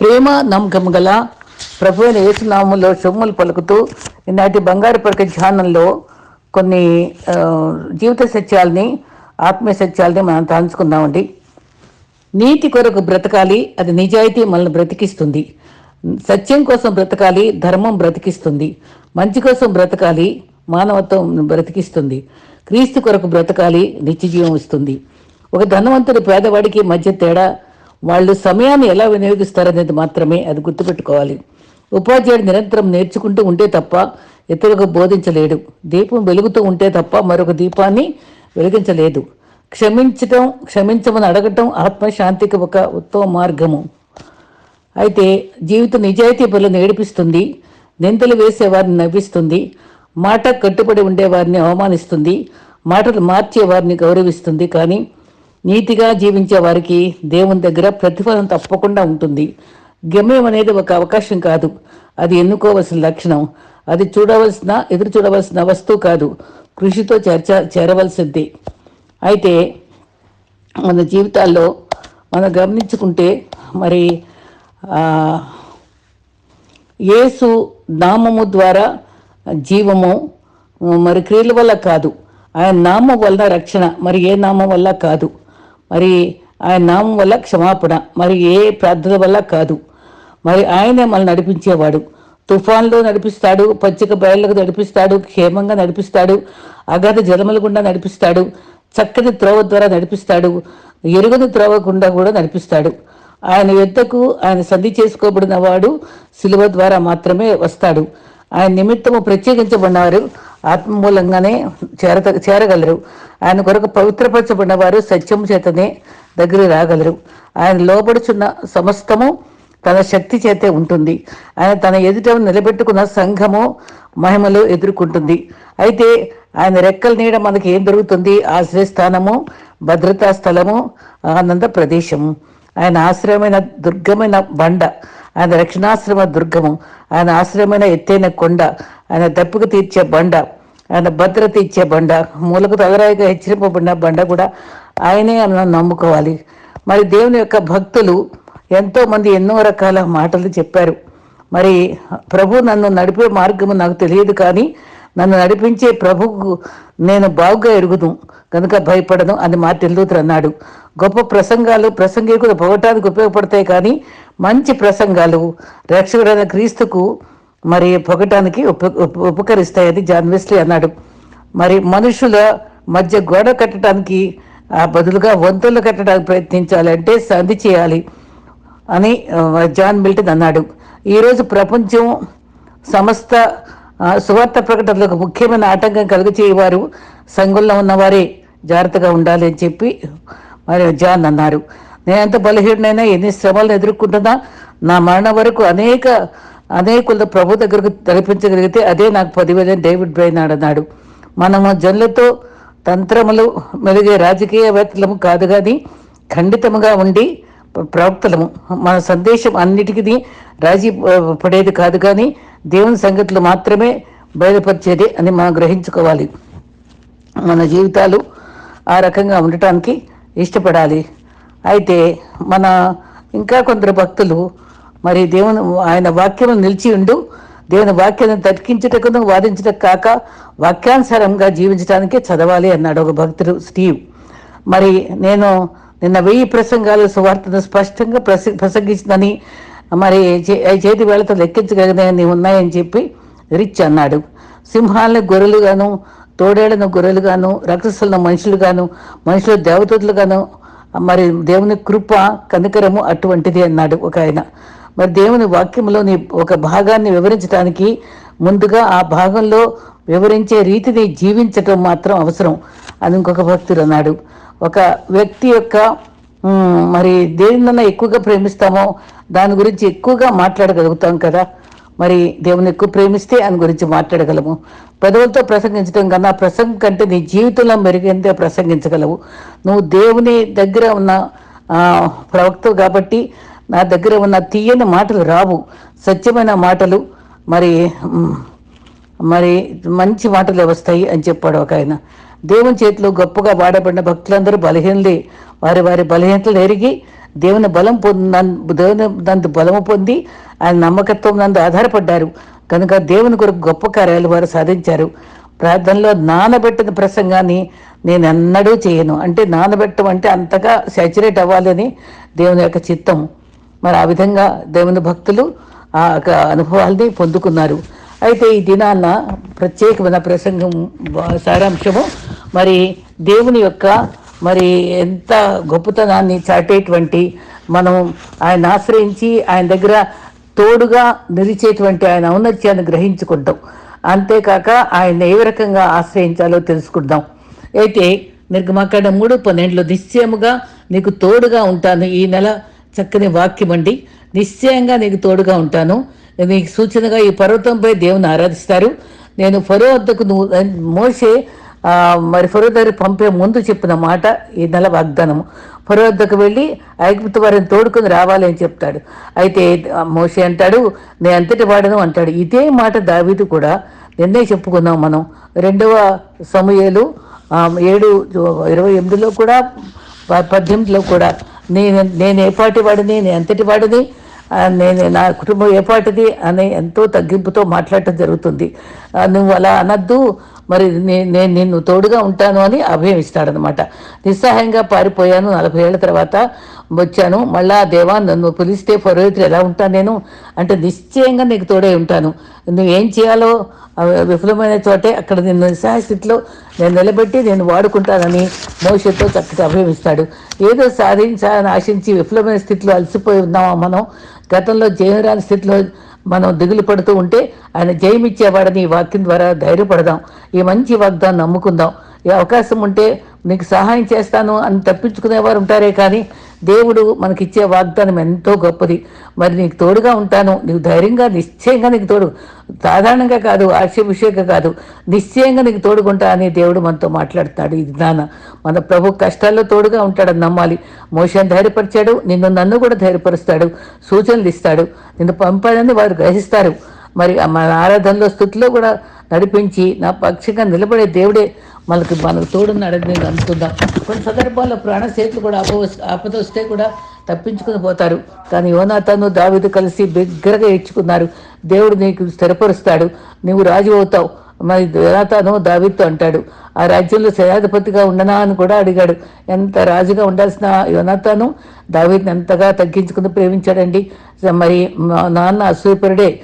ప్రేమ నమ్మకం గల ప్రభు అయిన యేసునామంలో సొమ్ములు పలుకుతూ ఈనాటి బంగారు పడక ధ్యానంలో కొన్ని జీవిత సత్యాలని ఆత్మీయ సత్యాలని మనం తాంచుకుందామండి నీతి కొరకు బ్రతకాలి అది నిజాయితీ మనల్ని బ్రతికిస్తుంది. సత్యం కోసం బ్రతకాలి ధర్మం బ్రతికిస్తుంది. మంచి కోసం బ్రతకాలి మానవత్వం బ్రతికిస్తుంది. క్రీస్తు కొరకు బ్రతకాలి నిత్య జీవం ఇస్తుంది. ఒక ధనవంతుడి పేదవాడికి మధ్య తేడా వాళ్ళు సమయాన్ని ఎలా వినియోగిస్తారనేది మాత్రమే అది గుర్తుపెట్టుకోవాలి. ఉపాధ్యాయుడు నిరంతరం నేర్చుకుంటూ ఉంటే తప్ప ఇతరులకు బోధించలేడు. దీపం వెలుగుతూ ఉంటే తప్ప మరొక దీపాన్ని వెలిగించలేదు. క్షమించటం క్షమించమని అడగటం ఆత్మశాంతికి ఒక ఉత్తమ మార్గము. అయితే జీవితం నిజాయితీ పనులను ఏడిపిస్తుంది నిందలు వేసేవారిని నవ్విస్తుంది మాట కట్టుబడి ఉండేవారిని అవమానిస్తుంది మాటలు మార్చే వారిని గౌరవిస్తుంది. కానీ నీతిగా జీవించే వారికి దేవుని దగ్గర ప్రతిఫలం తప్పకుండా ఉంటుంది. గమ్యం అనేది ఒక అవకాశం కాదు. అది ఎన్నుకోవలసిన లక్షణం. అది చూడవలసిన ఎదురు చూడవలసిన వస్తువు కాదు. కృషితో చేర్చ చేరవలసింది. అయితే మన జీవితాల్లో మనం గమనించుకుంటే మరి ఏసు యేసు నామము ద్వారా జీవము మరి క్రియల వల్ల కాదు. ఆయన నామం వల్ల రక్షణ. మరి ఏ నామం వల్ల కాదు? మరి ఆయన నామం వల్ల క్షమాపణ. మరి ఏ ప్రార్థన వల్ల కాదు. మరి ఆయనే మనల్ని నడిపించేవాడు. తుఫాన్లో నడిపిస్తాడు పచ్చిక బయళ్ళకు నడిపిస్తాడు క్షేమంగా నడిపిస్తాడు అగాధ జలముల గుండా నడిపిస్తాడు చక్కని త్రోవ ద్వారా నడిపిస్తాడు ఎరుగని త్రోవ గుండా కూడా నడిపిస్తాడు. ఆయన యుద్ధకు ఆయన సంధి చేసుకోబడిన వాడు శిలువ ద్వారా మాత్రమే వస్తాడు. ఆయన నిమిత్తము ప్రత్యేకించబడినవారు ఆత్మ మూలంగానే చేర చేరగలరు. ఆయన కొరకు పవిత్రపరచబడిన వారు సత్యం చేతనే దగ్గర రాగలరు. ఆయన లోబడుచున్న సమస్తము తన శక్తి చేతే ఉంటుంది. ఆయన తన ఎదుట నిలబెట్టుకున్న సంఘము మహిమలు ఎదుర్కొంటుంది. అయితే ఆయన రెక్కల నీడ మనకి ఏం దొరుకుతుంది? ఆశ్రయస్థానము భద్రతా స్థలము ఆనంద ప్రదేశము. ఆయన ఆశ్రయమైన దుర్గమైన బండ ఆయన రక్షణాశ్రమ దుర్గము ఆయన ఆశ్రయమైన ఎత్తైన కొండ ఆయన దప్పుకు తీర్చే బండ ఆయన భద్రత ఇచ్చే బండ మూలకు తగరాయిగా హెచ్చరింపబడిన బండ కూడా ఆయనే మనం నమ్ముకోవాలి. మరి దేవుని యొక్క భక్తులు ఎంతో మంది ఎన్నో రకాల మాటలు చెప్పారు. మరి ప్రభు నన్ను నడిపే మార్గము నాకు తెలియదు కానీ నన్ను నడిపించే ప్రభుకు నేను బాగుగా ఎరుగుదు కనుక భయపడను అని మార్టిన్ లూథర్ అన్నాడు. గొప్ప ప్రసంగాలు ప్రసంగికులు పొగటానికి ఉపయోగపడతాయి కానీ మంచి ప్రసంగాలు రక్షకుడైన క్రీస్తుకు మరి పొగటానికి ఉప ఉపకరిస్తాయని జాన్ వెస్లీ అన్నాడు. మరి మనుషుల మధ్య గోడ కట్టడానికి ఆ బదులుగా వంతులు కట్టడానికి ప్రయత్నించాలంటే సంధి చేయాలి అని జాన్ మిల్టన్ అన్నాడు. ఈరోజు ప్రపంచం సమస్త సువార్త ప్రకటనలకు ముఖ్యమైన ఆటంకం కలుగచేయవారు సంఘంలో ఉన్నవారే జాగ్రత్తగా ఉండాలి అని చెప్పి మరి జాన్ అన్నారు. నేనెంత బలహీనైనా ఎన్ని శ్రమలను ఎదుర్కొంటున్నా నా మరణం వరకు అనేక అనేకుల ప్రభు దగ్గరకు నడిపించగలిగితే అదే నాకు పదివేల డేవిడ్ బ్రైన్ అన్నాడు. మనము జనులతో తంత్రములు మెలిగే రాజకీయవేత్తలము కాదు కానీ ఖండితముగా ఉండి ప్రవక్తలము. మన సందేశం అన్నిటికీ రాజీ పడేది కాదు కానీ దేవుని సంగతులు మాత్రమే బయలుపరిచేది అని మనం గ్రహించుకోవాలి. మన జీవితాలు ఆ రకంగా ఉండటానికి ఇష్టపడాలి. అయితే మన ఇంకా కొందరు భక్తులు మరి దేవుని ఆయన వాక్యము నిలిచి ఉండు. దేవుని వాక్యాన్ని తక్కించుటకును వాదించుటకు కాక వాక్యానుసారంగా జీవించడానికే చదవాలి అన్నాడు ఒక భక్తుడు స్టీవ్. మరి నేను నిన్న వెయ్యి ప్రసంగాలు సువార్తను స్పష్టంగా ప్రస ప్రసంగించిందని మరి చే- చేతి వేళతో లెక్కించగలిగినవి ఉన్నాయని చెప్పి రిచ్ అన్నాడు. సింహాలను గొర్రెలుగాను తోడేళ్ళను గొర్రెలుగాను రాక్షసులను మనుషులుగాను మనుషులు దేవతలుగాను మరి దేవుని కృప కనికరము అటువంటిది అన్నాడు ఒక ఆయన. మరి దేవుని వాక్యంలోని ఒక భాగాన్ని వివరించడానికి ముందుగా ఆ భాగంలో వివరించే రీతిని జీవించటం మాత్రం అవసరం అని ఇంకొక భక్తుడు అన్నాడు. ఒక వ్యక్తి యొక్క మరి దేనినన్నా ఎక్కువగా ప్రేమిస్తామో దాని గురించి ఎక్కువగా మాట్లాడగలుగుతాం కదా. మరి దేవుని ఎక్కువ ప్రేమిస్తే అని గురించి మాట్లాడగలము. పెదవులతో ప్రసంగించడం కన్నా ప్రసంగం కంటే నీ జీవితంలో మెరుగైందే ప్రసంగించగలవు. నువ్వు దేవుని దగ్గర ఉన్న ప్రవక్తవు కాబట్టి నా దగ్గర ఉన్న తీయని మాటలు రావు. సత్యమైన మాటలు మరి మరి మంచి మాటలు వస్తాయి అని చెప్పాడు ఒక ఆయన. దేవుని చేతిలో గొప్పగా వాడబడిన భక్తులందరూ బలహీనలే. వారి వారి బలహీనతలు ఎరిగి దేవుని బలం పొంది దేవుని నందు బలము పొంది ఆయన నమ్మకత్వం నందు ఆధారపడ్డారు. కనుక దేవుని కొరకు గొప్ప కార్యాలు వారు సాధించారు. ప్రార్థనలో నానబెట్టిన ప్రసంగాన్ని నేను ఎన్నడూ చేయను. అంటే నానబెట్టం అంటే అంతగా సాచురేట్ అవ్వాలని దేవుని యొక్క చిత్తం. మరి ఆ విధంగా దేవుని భక్తులు ఆ యొక్క అనుభవాల్ని పొందుకున్నారు. అయితే ఈ దినాన్న ప్రత్యేకమైన ప్రసంగం సారాంశము. మరి దేవుని యొక్క మరి ఎంత గొప్పతనాన్ని చాటేటువంటి మనం ఆయన ఆశ్రయించి ఆయన దగ్గర తోడుగా నిలిచేటువంటి ఆయన ఔన్నత్యాన్ని గ్రహించుకుంటాం. అంతేకాక ఆయన ఏ రకంగా ఆశ్రయించాలో తెలుసుకుందాం. అయితే నిర్గమాకాండ మూడు పన్నెండులో నిశ్చయముగా నీకు తోడుగా ఉంటాను. ఈ నెల చక్కని వాక్యం అండి. నిశ్చయంగా నీకు తోడుగా ఉంటాను. నీకు సూచనగా ఈ పర్వతంపై దేవుని ఆరాధిస్తారు. నేను ఫరో వద్దకు నువ్వు మోసే మరి ఫరో దగ్గర పంపే ముందు చెప్పిన మాట ఈ నెల వాగ్దానము. ఫరో వద్దకు వెళ్ళి ఐగుప్తు వారిని తోడుకొని రావాలి అని చెప్తాడు. అయితే మోసే మోషే అంటాడు నేను అంతటి వాడను అంటాడు. ఇదే మాట దావీదు కూడా నిన్నే చెప్పుకున్నాం మనం. రెండవ సమయాలు ఏడు ఇరవై ఎనిమిదిలో కూడా ప- పద్దెనిమిదిలో కూడా నేను నేను ఏ పాటి వాడిని నేను ఎంతటి వాడిని నేను నా కుటుంబం ఏ పాటిది అని ఎంతో తగ్గింపుతో మాట్లాడటం జరుగుతుంది. నువ్వు అలా అనద్దు మరి నేను నిన్ను తోడుగా ఉంటాను అని అభయం ఇస్తాడనమాట నిస్సహాయంగా పారిపోయాను. నలభై ఏళ్ళ తర్వాత వచ్చాను. మళ్ళా దేవా నన్ను పిలిస్తే పరోహితులు ఎలా ఉంటాను నేను? అంటే నిశ్చయంగా నీకు తోడే ఉంటాను. నువ్వు ఏం చేయాలో విఫలమైన చోటే అక్కడ నిన్ను నిస్సహాయ స్థితిలో నేను నిలబెట్టి నేను వాడుకుంటానని మోషతో చక్కగా అభయమిస్తాడు. ఏదో సాధించాలని ఆశించి విఫలమైన స్థితిలో అలసిపోయి ఉన్నామా మనం? గతంలో జయరాని స్థితిలో మనం దిగులు పడుతూ ఉంటే ఆయన జయమిచ్చేవాడని ఈ వాక్యం ద్వారా ధైర్యపడదాం. ఈ మంచి వాగ్దాన్ని నమ్ముకుందాం. ఈ అవకాశం ఉంటే నీకు సహాయం చేస్తాను అని తప్పించుకునేవారు ఉంటారే కానీ దేవుడు మనకిచ్చే వాగ్దానం ఎంతో గొప్పది. మరి నీకు తోడుగా ఉంటాను. నీకు ధైర్యంగా నిశ్చయంగా నీకు తోడు. సాధారణంగా కాదు ఆక్షేపిషేక కాదు. నిశ్చయంగా నీకు తోడుకుంటా అని దేవుడు మనతో మాట్లాడుతున్నాడు. ఇది నాన్న మన ప్రభు కష్టాల్లో తోడుగా ఉంటాడని నమ్మాలి. మోషన్ ధైర్యపరిచాడు. నిన్ను నన్ను కూడా ధైర్యపరుస్తాడు. సూచనలు ఇస్తాడు. నిన్ను పంపాడని వారు గ్రహిస్తారు. మరి మన ఆరాధనలో స్థుతిలో కూడా నడిపించి నా పక్షంగా నిలబడే దేవుడే మనకు మనకు తోడున్నాడని నేను అనుకుందాం కొన్ని సందర్భాల్లో ప్రాణ సేతులు కూడా ఆప ఆపద వస్తే కూడా తప్పించుకుని పోతారు. కానీ యోనాథను దావిదు కలిసి బిగ్గరగా ఇచ్చుకున్నారు దేవుడు నీకు స్థిరపరుస్తాడు. నువ్వు రాజు అవుతావు. మరి యోనాతాను దావితో అంటాడు ఆ రాజ్యంలో సేనాధిపతిగా ఉండనా? అని కూడా అడిగాడు. ఎంత రాజుగా ఉండాల్సిన యోనాతాను దావీద్ని ఎంతగా తగ్గించుకుని ప్రేమించాడండి? మరి మా నాన్న అసూపరుడే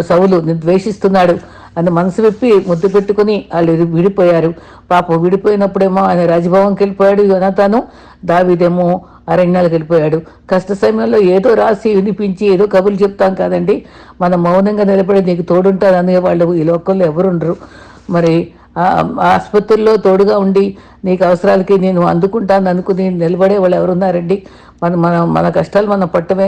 సవులు ద్వేషిస్తున్నాడు. అని మనసు విప్పి ముద్దు పెట్టుకుని వాళ్ళు విడిపోయారు. పాపం విడిపోయినప్పుడేమో ఆయన రాజభవన్కి వెళ్ళిపోయాడు యోనాతాను. దావిదేమో అరణ్యాలకు వెళ్ళిపోయాడు. కష్ట సమయంలో ఏదో రాసి వినిపించి ఏదో కబుర్లు చెప్తాం కాదండి. మనం మౌనంగా నిలబడి నీకు తోడుంటారు వాళ్ళు ఈ లోకంలో ఎవరుండరు. మరి ఆసుపత్రుల్లో తోడుగా ఉండి నీకు అవసరాలకి నేను అందుకుంటాను అనుకుని నిలబడే వాళ్ళు ఎవరున్నారండి? మన మన మన కష్టాలు మనం పట్టమే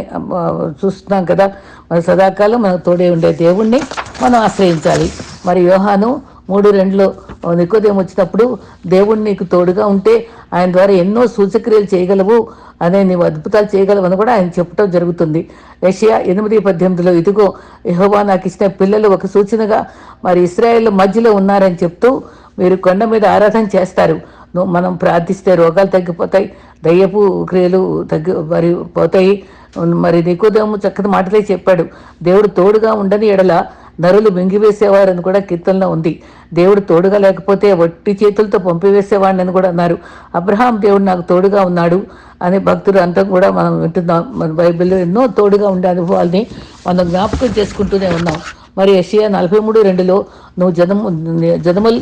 చూస్తున్నాం కదా. మన సదాకాలం మనకు తోడే ఉండే దేవుణ్ణి. మనం ఆశ్రయించాలి. మరి యోహాను మూడు రెండులో నికోదేం వచ్చినప్పుడు దేవుడు నీకు తోడుగా ఉంటే ఆయన ద్వారా ఎన్నో సూచక్రియలు చేయగలవు అనే నీవు అద్భుతాలు చేయగలవని కూడా ఆయన చెప్పడం జరుగుతుంది. ఏషియా ఎనిమిది పద్దెనిమిదిలో ఇదిగో యహోవా నాకు ఇచ్చిన పిల్లలు ఒక సూచనగా మరి ఇస్రాయేల్ మధ్యలో ఉన్నారని చెప్తూ మీరు కొండ మీద ఆరాధన చేస్తారు. మనం ప్రార్థిస్తే రోగాలు తగ్గిపోతాయి దయ్యపు క్రియలు తగ్గి మరి పోతాయి. మరి నికోదేము చక్కని మాటలే చెప్పాడు. దేవుడు తోడుగా ఉండని ఎడల నరులు మింగివేసేవారని కూడా కీర్తనలో ఉంది. దేవుడు తోడుగా లేకపోతే వట్టి చేతులతో పంపివేసేవాడిని అని కూడా అన్నారు. అబ్రహాం దేవుడు నాకు తోడుగా ఉన్నాడు అని భక్తులు అంతా కూడా మనం వింటున్నాం. మన బైబిల్లో ఎన్నో తోడుగా ఉండే అనుభవాల్ని మనం జ్ఞాపకం చేసుకుంటూనే ఉన్నాం. మరి ఎషియా నలభై మూడు రెండులో నువ్వు జనము జనములు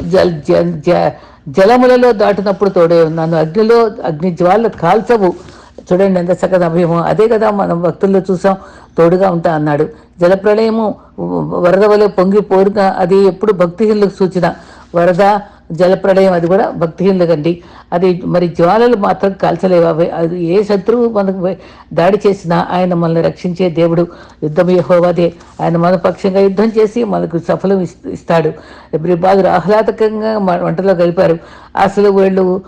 జ- జలములలో దాటినప్పుడు తోడే ఉన్నాను. అగ్నిలో అగ్ని జ్వాల కాల్చవు. చూడండి ఎంత చక్కగా అదే కదా మనం భక్తుల్లో చూసాం తోడుగా ఉంటా అన్నాడు. జలప్రళయము వరద వలె పొంగి పోరుగా అది ఎప్పుడు భక్తిహీనులకు సూచన. వరద జలప్రళయం అది కూడా భక్తిహీనులకండి అది మరి జ్వాలలు మాత్రం కాల్చలేవు. అది ఏ శత్రువు మనకు దాడి చేసినా ఆయన మనల్ని రక్షించే దేవుడు యుద్ధం యహోవాదే. ఆయన మన పక్షంగా యుద్ధం చేసి మనకు సఫలం ఇస్తాడు. ఎబ్రి బాగురు ఆహ్లాదకంగా వంటలో గడిపారు. అసలు వీళ్ళు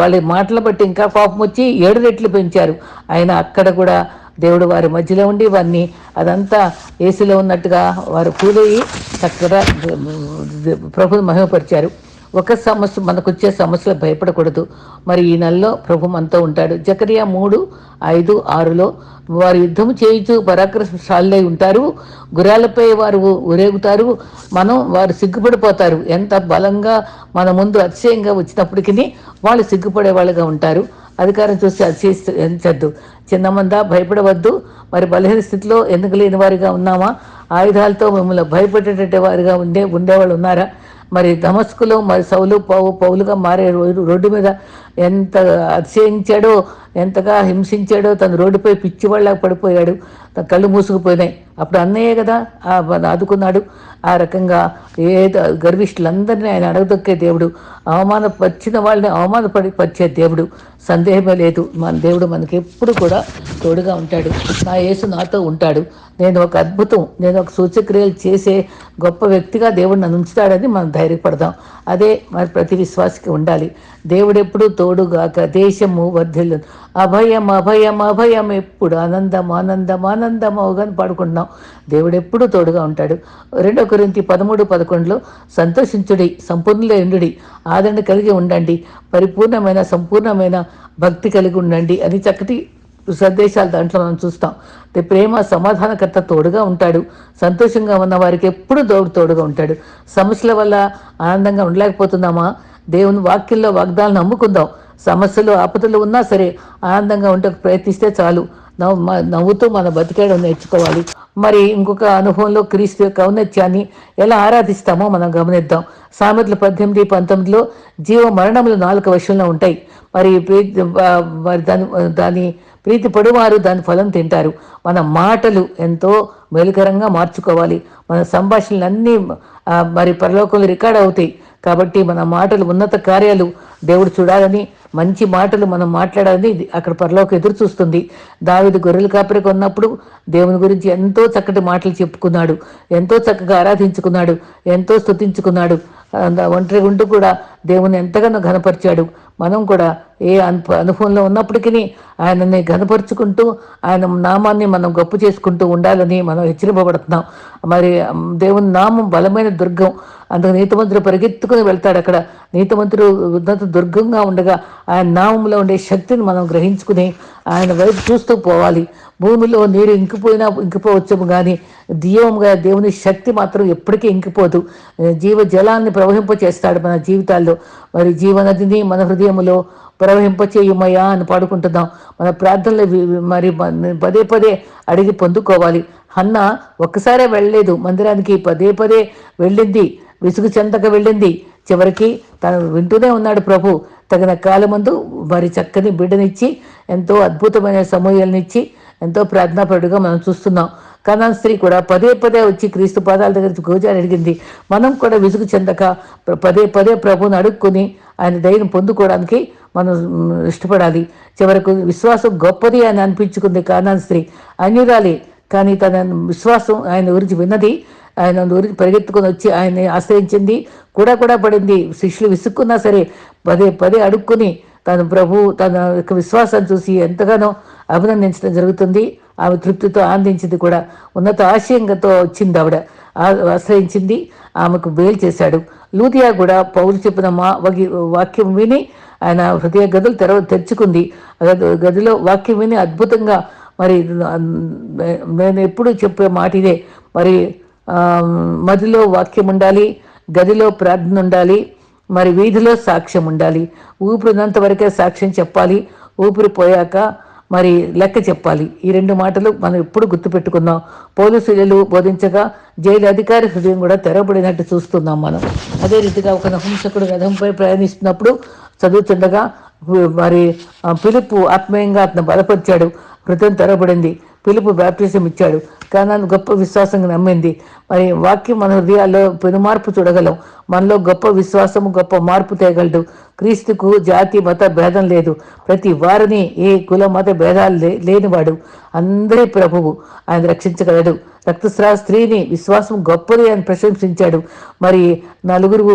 వాళ్ళ మాటలు బట్టి ఇంకా కోపం వచ్చి ఏడు రెట్లు పెంచారు. ఆయన అక్కడ కూడా దేవుడు వారి మధ్యలో ఉండి వారిని అదంతా ఏసీలో ఉన్నట్టుగా వారు కూలయ్యి చక్కగా ప్రభు మహిమపరిచారు. ఒక సమస్య మనకు వచ్చే సమస్యలు భయపడకూడదు. మరి ఈ నెలలో ప్రభు మనతో ఉంటాడు. జకరియా మూడు ఐదు ఆరులో వారు యుద్ధం చేయించు పరాక్రమశాలై ఉంటారు. గుర్రాలపై వారు ఊరేగుతారు. మనం వారు సిగ్గుపడిపోతారు. ఎంత బలంగా మన ముందు అతిశయంగా వచ్చినప్పటికీ వాళ్ళు సిగ్గుపడే వాళ్ళుగా ఉంటారు. అధికారం చూసి అతిశయించద్దు చిన్నమందా భయపడవద్దు. మరి బలహీన స్థితిలో ఎందుకు లేని వారిగా ఉన్నామా? ఆయుధాలతో మిమ్మల్ని భయపెట్టేటట్టు వారిగా ఉండే ఉండేవాళ్ళు ఉన్నారా? మరి దమస్కులో మరి సౌలు పౌ పౌలుగా మారే రోడ్డు రోడ్డు మీద ఎంత అతిశయించాడో ఎంతగా హింసించాడో తను రోడ్డుపై పిచ్చివాళ్ళ పడిపోయాడు. తన కళ్ళు మూసుకుపోయినాయి. అప్పుడు అన్నయ్యే కదా ఆదుకున్నాడు. ఆ రకంగా ఏ గర్విష్ఠులందరినీ ఆయన అడగదొక్కే దేవుడు. అవమానపరిచిన వాళ్ళని అవమానపడి పరిచే దేవుడు. సందేహమే లేదు. మన దేవుడు మనకి ఎప్పుడు కూడా తోడుగా ఉంటాడు. నా యేసు నాతో ఉంటాడు. నేను ఒక అద్భుతం నేను ఒక సూచక్రియలు చేసే గొప్ప వ్యక్తిగా దేవుడు నన్ను ఉంచుతాడని మనం ధైర్యపడదాం. అదే మరి ప్రతి విశ్వాసకి ఉండాలి. దేవుడు ఎప్పుడు తోడుగాక దేశము వర్ధిల్లు అభయం అభయం అభయం. ఎప్పుడు ఆనందం ఆనందం ఆనందం అవగాని పాడుకుంటున్నాం. దేవుడు ఎప్పుడూ తోడుగా ఉంటాడు. రెండో కొరింతి పదమూడు పదకొండులో సంతోషించుడి సంపూర్ణులైండుడి ఆదరణ కలిగి ఉండండి. పరిపూర్ణమైన సంపూర్ణమైన భక్తి కలిగి ఉండండి అని చక్కటి సందేశాలు దాంట్లో మనం చూస్తాం. అంటే ప్రేమ సమాధానకర్త తోడుగా ఉంటాడు. సంతోషంగా ఉన్న వారికి ఎప్పుడు తోడు తోడుగా ఉంటాడు. సమస్యల వల్ల ఆనందంగా ఉండలేకపోతున్నామా? దేవుని వాక్యంలో వాగ్దాలను నమ్ముకుందాం. సమస్యలు ఆపదలు ఉన్నా సరే ఆనందంగా ఉంటే ప్రయత్నిస్తే చాలు. నవ్వు మ- నవ్వుతూ మన బతికేయడం నేర్చుకోవాలి. మరి ఇంకొక అనుభవంలో క్రీస్తు యొక్క ఔన్నత్యాన్ని ఎలా ఆరాధిస్తామో మనం గమనిద్దాం. సామెతలు పద్దెనిమిది పంతొమ్మిదిలో జీవ మరణములు నాలుగు వశంలో ఉంటాయి. మరి ప్రీతి దాని దాని ప్రీతి పడువారు దాని ఫలం తింటారు. మన మాటలు ఎంతో మేలుకరంగా మార్చుకోవాలి. మన సంభాషణలు అన్నీ మరి పరలోకంలో రికార్డ్ అవుతాయి. కాబట్టి మన మాటలు ఉన్నత కార్యాలు దేవుడు చూడాలని మంచి మాటలు మనం మాట్లాడాలని ఇది అక్కడ పరలోకి ఎదురు చూస్తుంది. దావిది గొర్రెల కాపరికి ఉన్నప్పుడు దేవుని గురించి ఎంతో చక్కటి మాటలు చెప్పుకున్నాడు. ఎంతో చక్కగా ఆరాధించుకున్నాడు. ఎంతో స్తుతించుకున్నాడు. ఒంటరి ఉంటూ కూడా దేవుని ఎంతగానో ఘనపరిచాడు. మనం కూడా ఏ అను అనుభవంలో ఉన్నప్పటికీ ఆయనని ఘనపరుచుకుంటూ ఆయన నామాన్ని మనం గొప్ప చేసుకుంటూ ఉండాలని మనం హెచ్చరింపబడుతున్నాం. మరి దేవుని నామం బలమైన దుర్గం. అందుకు నీతిమంతుడు పరిగెత్తుకుని వెళ్తాడు అక్కడ. నీతిమంతుడు ఉన్నత దుర్గంగా ఉండగా ఆయన నామంలో ఉండే శక్తిని మనం గ్రహించుకుని ఆయన వైపు చూస్తూ పోవాలి. భూమిలో నీరు ఇంకిపోయినా ఇంకిపోవచ్చేమో కానీ దీవంగా దేవుని శక్తి మాత్రం ఎప్పటికీ ఇంకిపోదు. జీవ జలాన్ని ప్రవహింప చేస్తాడు మన జీవితాల్లో. మరి జీవనదిని మన హృదయములో ప్రవహింపచేయమయ్యా అని పాడుకుంటున్నాం. మన ప్రార్థనలు మరి పదే పదే అడిగి పొందుకోవాలి. అన్న ఒక్కసారే వెళ్ళలేదు. మందిరానికి పదే పదే వెళ్ళింది. విసుగు చెందక వెళ్ళింది. చివరికి తను వింటూనే ఉన్నాడు ప్రభు. తగిన కాలమందు మరి చక్కని బిడ్డనిచ్చి ఎంతో అద్భుతమైన సమూహాలనిచ్చి ఎంతో ప్రార్థనాపరుడుగా మనం చూస్తున్నాం. కనాన్ స్త్రీ కూడా పదే పదే వచ్చి క్రీస్తు పాదాల దగ్గర గోజాలు అడిగింది మనం కూడా విసుగు చెందక పదే పదే ప్రభుని అడుక్కొని ఆయన దయను పొందుకోవడానికి మనం ఇష్టపడాలి. చివరకు విశ్వాసం గొప్పది అని అనిపించుకుంది కానాన్ స్త్రీ. అన్యురాలి కానీ తన విశ్వాసం ఆయన గురించి విన్నది. ఆయన ఊరికి పరిగెత్తుకొని వచ్చి ఆయన్ని ఆశ్రయించింది. కూడా కూడా పడింది. శిష్యులు విసుక్కున్నా సరే పదే పదే అడుక్కుని తన ప్రభు తన యొక్క విశ్వాసాన్ని చూసి ఎంతగానో అభినందించడం జరుగుతుంది. ఆమె తృప్తితో ఆనందించింది కూడా. ఉన్నత ఆశయంతో వచ్చింది ఆవిడ. ఆశ్రయించింది. ఆమెకు బేల్ చేశాడు. లూదియా కూడా పౌరు చెప్పిన మా వగి- వాక్యం విని ఆయన హృదయ గదులు తెరవ తెరుచుకుంది. గదిలో వాక్యం విని అద్భుతంగా మరి నేను ఎప్పుడు చెప్పే మాట ఇదే. మరి మదిలో వాక్యం ఉండాలి గదిలో ప్రార్థన ఉండాలి మరి వీధిలో సాక్ష్యం ఉండాలి. ఊపిరి ఉన్నంత వరకే సాక్ష్యం చెప్పాలి. ఊపిరి పోయాక మరి లెక్క చెప్పాలి. ఈ రెండు మాటలు మనం ఎప్పుడు గుర్తుపెట్టుకుందాం. పోలీసులు బోధించగా జైలు అధికారి హృదయం కూడా తెరబడినట్టు చూస్తున్నాం మనం. అదే రీతిగా ఒక నపుంసకుడు రథంపై ప్రయాణిస్తున్నప్పుడు చదువుతుండగా మరి పిలుపు ఆత్మీయంగా అతను బలపరిచాడు. హృదయం తెరబడింది పిలుపు బ్యాప్టిజం ఇచ్చాడు కానీ గొప్ప విశ్వాసంగా నమ్మింది. మరి వాక్యం మన హృదయాల్లో పెనుమార్పు చూడగలం. మనలో గొప్ప విశ్వాసం గొప్ప మార్పు తేగలడు క్రీస్తుకు జాతి మత భేదం లేదు. ప్రతి వారిని ఏ కుల మత భేదాలు లే లేనివాడు అందరి ప్రభువు. ఆయన రక్షించగలడు. రక్తస్రావ స్త్రీని విశ్వాసం గొప్పది అని ప్రశంసించాడు. మరి నలుగురు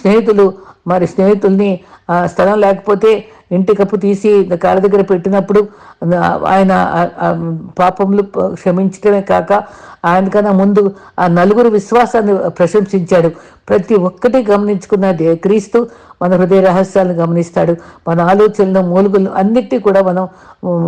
స్నేహితులు మరి స్నేహితుల్ని ఆ, స్థలం లేకపోతే ఇంటి కప్పు తీసి కాళ్ళ దగ్గర పెట్టినప్పుడు ఆయన పాపములు క్షమించడమే కాక ఆయనకన్నా ముందు ఆ నలుగురు విశ్వాసాన్ని ప్రశంసించాడు. ప్రతి ఒక్కటి గమనించుకున్న దే క్రీస్తు మన హృదయ రహస్యాలను గమనిస్తాడు. మన ఆలోచనలు మూలుగులు అన్నిటి కూడా మనం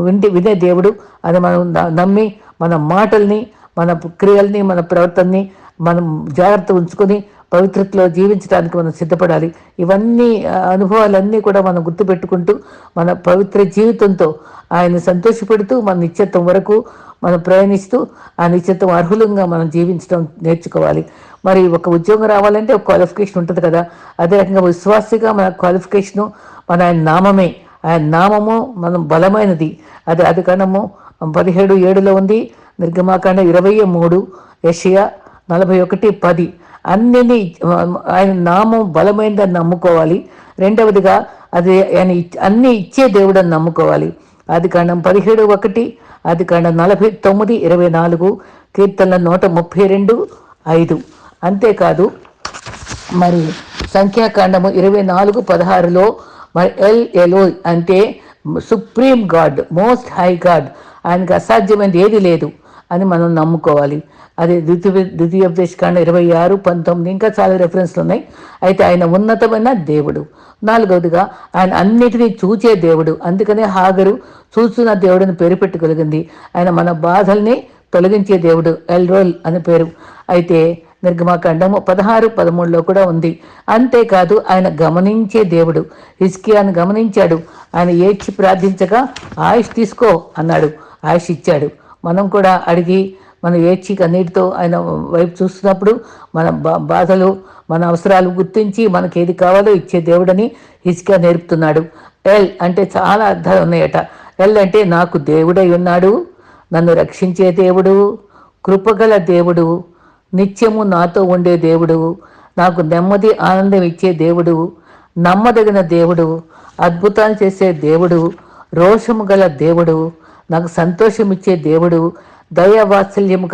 వింటి వినే దేవుడు. అని మనం నమ్మి మన మాటల్ని మన క్రియల్ని మన ప్రవర్తనని మనం జాగ్రత్త ఉంచుకొని పవిత్రతలో జీవించడానికి మనం సిద్ధపడాలి. ఇవన్నీ అనుభవాలన్నీ కూడా మనం గుర్తుపెట్టుకుంటూ మన పవిత్ర జీవితంతో ఆయన సంతోషపెడుతూ మన నిత్యత్వం వరకు మనం ప్రయాణిస్తూ ఆ నిత్యత్వం అర్హులంగా మనం జీవించడం నేర్చుకోవాలి. మరి ఒక ఉద్యోగం రావాలంటే ఒక క్వాలిఫికేషన్ ఉంటుంది కదా. అదే రకంగా విశ్వాసిగా మన క్వాలిఫికేషను మన ఆయన నామమే. ఆయన నామము మనం బలమైనది. అది అది కణము పదిహేడు ఏడులో ఉంది. నిర్గమాకాండ ఇరవై మూడు యషియా నలభై ఒకటి పది. అన్నిని ఆయన నామం బలమైనదని నమ్ముకోవాలి. రెండవదిగా అది ఆయన అన్ని ఇచ్చే దేవుడు అని నమ్ముకోవాలి. అది కాండం పదిహేడు ఒకటి అది కాండం నలభై తొమ్మిది ఇరవై నాలుగు కీర్తనల నూట ముప్పై రెండు ఐదు. అంతేకాదు మరి సంఖ్యాకాండము ఇరవై నాలుగు పదహారులో మరి ఎల్ ఎలో అంటే supreme god most high god ఆయనకు అసాధ్యమైనది ఏది లేదు. అని మనం నమ్ముకోవాలి. అది ద్వితీయ ద్వితీయోపదేశకాండ ఇరవై ఆరు పంతొమ్మిది ఇంకా చాలా రెఫరెన్స్లు ఉన్నాయి. అయితే ఆయన ఉన్నతమైన దేవుడు. నాలుగవదిగా ఆయన అన్నిటినీ చూచే దేవుడు. అందుకనే హాగరు చూస్తున్న దేవుడిని పేరు పెట్టుగలిగింది ఆయన మన బాధల్ని తొలగించే దేవుడు ఎల్రోల్ అని పేరు. అయితే నిర్గమాకాండము పదహారు పదమూడులో కూడా ఉంది. అంతేకాదు ఆయన గమనించే దేవుడు. హిస్కియాను గమనించాడు. ఆయన ఏడ్చి ప్రార్థించగా ఆయుష్ తీసుకో అన్నాడు. ఆయుష్ ఇచ్చాడు. మనం కూడా అడిగి మన ఏడ్చి కన్నీటితో ఆయన వైపు చూస్తున్నప్పుడు మన బా- బాధలు మన అవసరాలు గుర్తించి మనకి ఏది కావాలో ఇచ్చే దేవుడని హిస్కియా నేర్పుతున్నాడు. ఎల్ అంటే చాలా అర్థాలు ఉన్నాయట. ఎల్ అంటే నాకు దేవుడై ఉన్నాడు నన్ను రక్షించే దేవుడు కృపగల దేవుడు నిత్యము నాతో ఉండే దేవుడు నాకు నెమ్మది ఆనందం ఇచ్చే దేవుడు నమ్మదగిన దేవుడు అద్భుతాలు చేసే దేవుడు రోషము గల దేవుడు నాకు సంతోషం ఇచ్చే దేవుడు దయ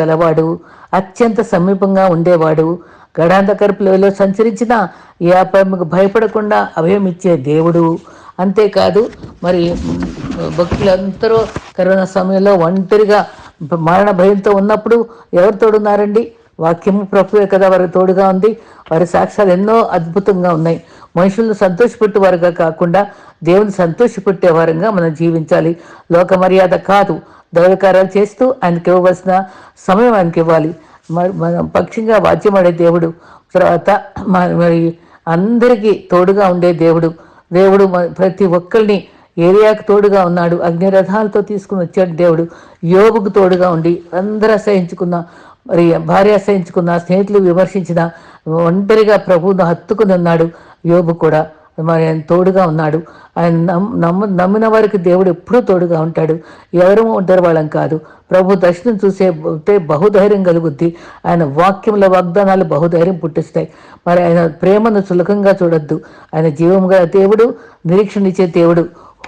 గలవాడు అత్యంత సమీపంగా ఉండేవాడు. గడాంధకర్పులలో సంచరించిన ఏ అపాయముకు భయపడకుండా అభయం ఇచ్చే దేవుడు. అంతేకాదు మరి భక్తులందరూ కరోనా సమయంలో ఒంటరిగా మరణ భయంతో ఉన్నప్పుడు ఎవరు తోడున్నారండి? వాక్యము ప్రభువే కదా వారి తోడుగా ఉంది. వారి సాక్ష్యాలు ఎన్నో అద్భుతంగా ఉన్నాయి. మనుషులను సంతోషపెట్టేవారుగా కాకుండా దేవుని సంతోషపెట్టే వారంగా మనం జీవించాలి. లోక మర్యాద కాదు. దైవకార్యాలు చేస్తూ ఆయనకి ఇవ్వవలసిన సమయం ఆయనకి ఇవ్వాలి. మరి మనం పక్షంగా వాద్యమాడే దేవుడు తర్వాత మ- మరి అందరికీ తోడుగా ఉండే దేవుడు. దేవుడు ప్రతి ఒక్కరిని ఏరియాకు తోడుగా ఉన్నాడు. అగ్నిరథాలతో తీసుకుని వచ్చాడు దేవుడు. యోగుకు తోడుగా ఉండి అందరూ అసహించుకున్న మరి భార్య అసహించుకున్న స్నేహితులు విమర్శించిన ఒంటరిగా ప్రభువును హత్తుకుని ఉన్నాడు. యోబు కూడా మరి ఆయన తోడుగా ఉన్నాడు. ఆయన నమ్ నమ్మిన వారికి దేవుడు ఎప్పుడూ తోడుగా ఉంటాడు. ఎవరు ఉంటారు వాళ్ళం కాదు. ప్రభు దర్శనం చూసే బహుధైర్యం కలుగుద్ది. ఆయన వాక్యముల వాగ్దానాలు బహుధైర్యం పుట్టిస్తాయి. మరి ఆయన ప్రేమను సులభంగా చూడొద్దు. ఆయన జీవంగా దేవుడు నిరీక్షణిచ్చే దేవుడు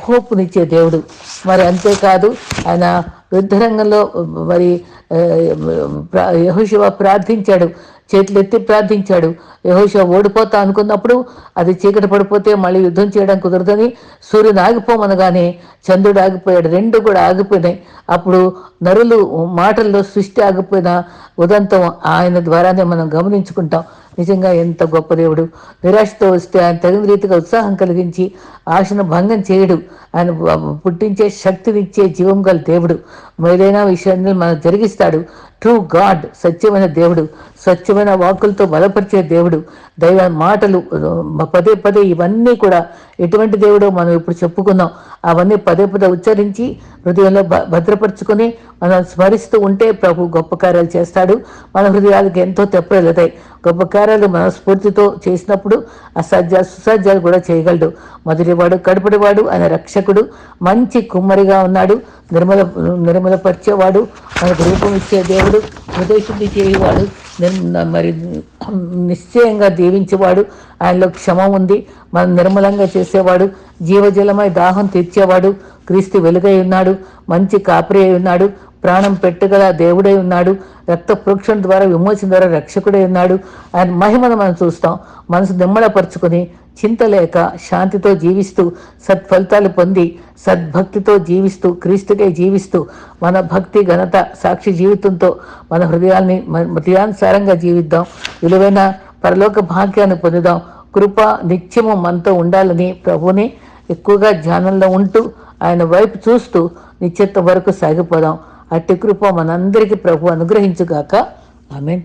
హోప్నిచ్చే దేవుడు. మరి అంతేకాదు ఆయన యుద్ధరంగంలో మరి యహోశివ ప్రార్థించాడు. చేతులెత్తి ప్రార్థించాడు. యహోశివ ఓడిపోతా అనుకున్నప్పుడు అది చీకటి పడిపోతే మళ్ళీ యుద్ధం చేయడం కుదరదని సూర్యుని ఆగిపోమనగానే చంద్రుడు ఆగిపోయాడు. రెండు కూడా ఆగిపోయినాయి. అప్పుడు నరులు మాటల్లో సృష్టి ఆగిపోయిన ఉదంతం ఆయన ద్వారానే మనం గమనించుకుంటాం. నిజంగా ఎంత గొప్ప దేవుడు. నిరాశతో వస్తే ఆయన తగిన రీతిగా ఉత్సాహం కలిగించి ఆశను భంగం చేయడు. ఆయన పుట్టించే శక్తినిచ్చే జీవం గల దేవుడు. ఏదైనా విషయాన్ని మనం జరిగిస్తాడు. ట్రూ గాడ్ సత్యమైన దేవుడు. స్వచ్ఛమైన వాక్కులతో బలపరిచే దేవుడు. దైవ మాటలు పదే పదే ఇవన్నీ కూడా ఎటువంటి దేవుడో మనం ఇప్పుడు చెప్పుకున్నాం అవన్నీ పదే పదే ఉచ్చరించి హృదయంలో భద్రపరుచుకొని మనం స్మరిస్తూ ఉంటే ప్రభు గొప్ప కార్యాలు చేస్తాడు. మన హృదయాలకు ఎంతో తెప్పలుతాయి. గొప్ప కార్యాలు మనస్ఫూర్తితో చేసినప్పుడు అసాధ్యాలు సుసాధ్యాలు కూడా చేయగలడు. మొదటివాడు కడుపుడివాడు ఆయన రక్షకుడు మంచి కుమ్మరిగా ఉన్నాడు. నిర్మల నిర్మలపరిచేవాడు మనకు రూపం ఇచ్చే దేవుడు హృదయశుద్ధి చేయవాడు మరి నిశ్చయంగా దీవించేవాడు. ఆయనలో క్షమ ఉంది. మనం నిర్మలంగా చేసేవాడు జీవజలమై దాహం తీర్చేవాడు. క్రీస్తు వెలుగై ఉన్నాడు మంచి కాపరి అయి ఉన్నాడు. ప్రాణం పెట్టుగల దేవుడై ఉన్నాడు. రక్త ప్రోక్షణ ద్వారా విమోచన ద్వారా రక్షకుడై ఉన్నాడు. ఆయన మహిమను మనం చూస్తాం. మనసు నిమ్మడపరుచుకొని చింత లేక శాంతితో జీవిస్తూ సత్ఫలితాలు పొంది సద్భక్తితో జీవిస్తూ క్రీస్తుకై జీవిస్తూ మన భక్తి ఘనత సాక్షి జీవితంతో మన హృదయాల్ని హృదయానుసారంగా జీవిద్దాం. విలువైన పరలోక భాగ్యాన్ని పొందుదాం. కృప నిత్యము మనతో ఉండాలని ప్రభుని ఎక్కువగా ధ్యానంలో ఉంటూ ఆయన వైపు చూస్తూ నిత్యత్వం వరకు సాగిపోదాం. అట్టి కృప మనందరికీ ప్రభు అనుగ్రహించుగాక. ఆమెన్.